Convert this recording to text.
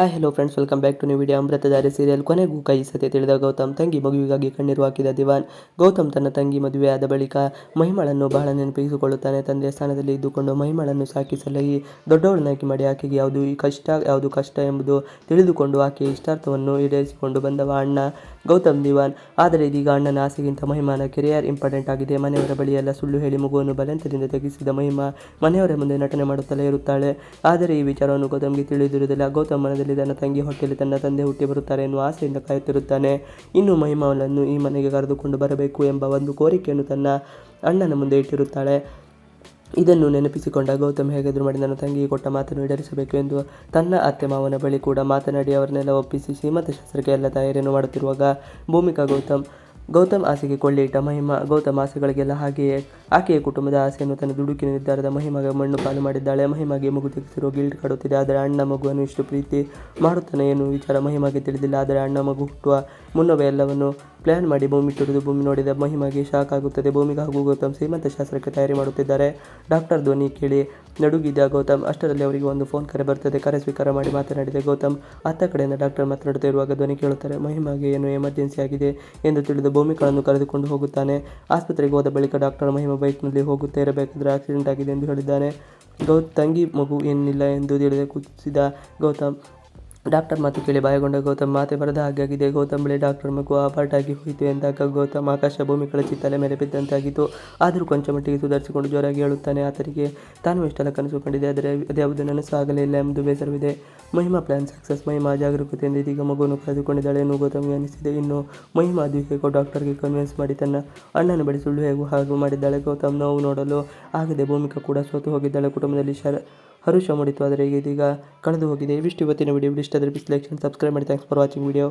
Hi hello friends welcome back to new video Amruthadhari serial ಕೊನೆಗೂ ಕೈ ಸತೆ ತಿಳಿದ ಗೌತಮ್, ತಂಗಿ ಮಗುವಿಗಾಗಿ ಕಣ್ಣೀರು ಹಾಕಿದ ದಿವಾನ್. ಗೌತಮ್ ತನ್ನ ತಂಗಿ ಮದುವೆಯಾದ ಬಳಿಕ ಮಹಿಮಳನ್ನು ಬಹಳ ನೆನಪಿಸಿಕೊಳ್ಳುತ್ತಾನೆ. ತಂದೆಯ ಸ್ಥಾನದಲ್ಲಿ ಇದ್ದುಕೊಂಡು ಮಹಿಮಳನ್ನು ಸಾಕಿ ಸಲಹಿ ದೊಡ್ಡವಳನ್ನಾಗಿ ಮಾಡಿ ಆಕೆಗೆ ಯಾವುದು ಈ ಕಷ್ಟ, ಯಾವುದು ಕಷ್ಟ ಎಂಬುದು ತಿಳಿದುಕೊಂಡು ಆಕೆಯ ಇಷ್ಟಾರ್ಥವನ್ನು ಈಡೇರಿಸಿಕೊಂಡು ಬಂದವ ಅಣ್ಣ ಗೌತಮ್ ದಿವಾನ್. ಆದರೆ ಇದೀಗ ಅಣ್ಣನ ಆಸೆಗಿಂತ ಮಹಿಮಾನ ಕೆರಿಯರ್ ಇಂಪಾರ್ಟೆಂಟ್ ಆಗಿದೆ. ಮನೆಯವರ ಬಳಿಯೆಲ್ಲ ಸುಳ್ಳು ಹೇಳಿ ಮಗುವನ್ನು ಬಲಂತದಿಂದ ತೆಗೆಸಿದ ಮಹಿಮಾ ಮನೆಯವರ ಮುಂದೆ ನಟನೆ ಮಾಡುತ್ತಲೇ ಇರುತ್ತಾಳೆ. ಆದರೆ ಈ ವಿಚಾರವನ್ನು ಗೌತಮ್ಗೆ ತಿಳಿದಿರುವುದಿಲ್ಲ. ಗೌತಮ್ ತನ್ನ ತಂಗಿ ಹೊಟ್ಟೆಯಲ್ಲಿ ತನ್ನ ತಂದೆ ಹುಟ್ಟಿ ಬರುತ್ತಾರೆ ಎನ್ನುವ ಆಸೆಯಿಂದ ಕಾಯುತ್ತಿರುತ್ತಾನೆ. ಇನ್ನು ಮಹಿಮಾವನನ್ನು ಈ ಮನೆಗೆ ಕರೆದುಕೊಂಡು ಬರಬೇಕು ಎಂಬ ಒಂದು ಕೋರಿಕೆಯನ್ನು ತನ್ನ ಅಣ್ಣನ ಮುಂದೆ ಇಟ್ಟಿರುತ್ತಾಳೆ. ಇದನ್ನು ನೆನಪಿಸಿಕೊಂಡ ಗೌತಮ್ ಹೇಗಾದರೂ ಮಾಡಿ, ನನ್ನ ತಂಗಿಗೆ ಕೊಟ್ಟ ಮಾತನ್ನು ಈಡೇರಿಸಬೇಕು ಎಂದು ತನ್ನ ಅತ್ತೆ ಮಾವನ ಬಳಿ ಕೂಡ ಮಾತನಾಡಿ ಅವರನ್ನೆಲ್ಲ ಒಪ್ಪಿಸಿ ಶ್ರೀಮಂತ ಶಾಸ್ತ್ರಕ್ಕೆ ಎಲ್ಲ ತಯಾರಿಯನ್ನು ಮಾಡುತ್ತಿರುವಾಗ ಭೂಮಿಕಾ ಗೌತಮ್ ಗೌತಮ್ ಆಸೆಗೆ ಕೊಳ್ಳಿ ಇಟ್ಟ ಮಹಿಮಾ, ಗೌತಮ್ ಆಸೆಗಳಿಗೆಲ್ಲ ಹಾಗೆಯೇ ಆಕೆಯ ಕುಟುಂಬದ ಆಸೆಯನ್ನು ತನ್ನ ದುಡುಕಿನ ನಿರ್ಧಾರದ ಮಹಿಮಾಗ ಮಣ್ಣು ಪಾಲು ಮಾಡಿದ್ದಾಳೆ. ಮಹಿಮಾಗೆ ಮಗು ತೆಗೆಸಿರುವ ಗಿಲ್ಟ್ ಕಾಡುತ್ತಿದೆ ಆದರೆ ಅಣ್ಣ ಮಗುವನ್ನು ಇಷ್ಟು ಪ್ರೀತಿ ಮಾಡುತ್ತಾನೆ ಎನ್ನುವ ವಿಚಾರ ಮಹಿಮಗೆ ತಿಳಿದಿಲ್ಲ. ಆದರೆ ಅಣ್ಣ ಮಗು ಹುಟ್ಟುವ ಮುನ್ನವೇ ಎಲ್ಲವನ್ನು ಪ್ಲ್ಯಾನ್ ಮಾಡಿ ಭೂಮಿ ತುರಿದು ಭೂಮಿ ನೋಡಿದ ಮಹಿಮಾಗೆ ಶಾಕ್ ಆಗುತ್ತದೆ. ಭೂಮಿಗೆ ಹಾಗೂ ಗೌತಮ್ ಶ್ರೀಮಂತ ಶಾಸ್ತ್ರಕ್ಕೆ ತಯಾರಿ ಮಾಡುತ್ತಿದ್ದಾರೆ. ಡಾಕ್ಟರ್ ಧ್ವನಿ ಕೇಳಿ ನಡುಗಿದ ಗೌತಮ್ ಅಷ್ಟರಲ್ಲಿ ಅವರಿಗೆ ಒಂದು ಫೋನ್ ಕರೆ ಬರ್ತದೆ ಕರೆ ಸ್ವೀಕಾರ ಮಾಡಿ ಮಾತನಾಡಿದ ಗೌತಮ್, ಅತ್ತ ಕಡೆಯಿಂದ ಡಾಕ್ಟರ್ ಮಾತನಾಡುತ್ತಾ ಇರುವಾಗ ಧ್ವನಿ ಕೇಳುತ್ತಾರೆ. ಮಹಿಮಾಗೆ ಏನು ಎಮರ್ಜೆನ್ಸಿ ಆಗಿದೆ ಎಂದು ತಿಳಿದು ಭೂಮಿಗಳನ್ನು ಕರೆದುಕೊಂಡು ಹೋಗುತ್ತಾನೆ. ಆಸ್ಪತ್ರೆಗೆ ಹೋದ ಬಳಿಕ ಡಾಕ್ಟರ್ ಮಹಿಮಾ ಬೈಕ್ನಲ್ಲಿ ಹೋಗುತ್ತಾ ಇರಬೇಕಾದ್ರೆ ಆಕ್ಸಿಡೆಂಟ್ ಆಗಿದೆ ಎಂದು ಹೇಳಿದ್ದಾನೆ. ಗೌ ತಂಗಿ ಮಗು ಏನಿಲ್ಲ ಎಂದು ತಿಳಿದು ಕುಸಿದ ಗೌತಮ್ ಡಾಕ್ಟರ್ ಮಾತು ಕೇಳಿ ಬಾಯಗೊಂಡ ಗೌತಮ್ ಮಾತೆ ಬರದ ಹಾಗಾಗಿದೆ ಗೌತಮ್ ಬಳಿ ಡಾಕ್ಟರ್ ಮಗು ಆಗಿ ಹೋಯಿತು ಎಂದಾಗ ಗೌತಮ್ ಆಕಾಶ ಭೂಮಿ ಕಳಚಿ ತಲೆ ಮೇಲೆ ಬಿದ್ದಂತಾಗಿತ್ತು. ಆದರೂ ಕೊಂಚ ಮಟ್ಟಿಗೆ ಸುಧಾರಿಸಿಕೊಂಡು ಜೋರಾಗಿ ಹೇಳುತ್ತಾನೆ. ಆತರಿಗೆ ತಾನು ಇಷ್ಟೆಲ್ಲ ಕನಸು ಕಂಡಿದೆ ಆದರೆ ಅದ್ಯಾವುದು ನನಸು ಆಗಲಿಲ್ಲ ಎಂಬುದು ಬೇಸರವಿದೆ. Mahima plan success. ಮಹಿಮಾ ಜಾಗರೂಕತೆಯಿಂದ ಇದೀಗ ಮಗುವನ್ನು ಕಳೆದುಕೊಂಡಿದ್ದಾಳೆ ಎನ್ನುವ ಗೌತಮ್ಗೆ ಅನಿಸಿದೆ ಇನ್ನು ಮಹಿಮಾ ಅದು ಡಾಕ್ಟರ್ಗೆ ಕನ್ವಿನ್ಸ್ ಮಾಡಿ ತನ್ನ ಅಣ್ಣನ ಬಳಿ ಸುಳ್ಳು ಹೇಗೂ ಹಾಗೂ ಮಾಡಿದ್ದಾಳೆ. ಗೌತಮ್ ನೋವು ನೋಡಲು ಆಗದೆ ಭೂಮಿಕಾ ಕೂಡ ಸೋತು ಹೋಗಿದ್ದಾಳೆ. ಕುಟುಂಬದಲ್ಲಿ ಶರ ಹರುಷ ಮಾಡಿತ್ತು. ಆದರೆ ಇದೀಗ ಕಳೆದು ಹೋಗಿದೆ. ಇವಿಷ್ಟು ಇವತ್ತಿನ ವಿಡಿಯೋ ಇಷ್ಟ ಆದರೆ ಪ್ಲೀಸ್ ಲೈಕ್ ಸಬ್ಸ್ಕ್ರೈಬ್ ಮಾಡಿ. Thanks for watching video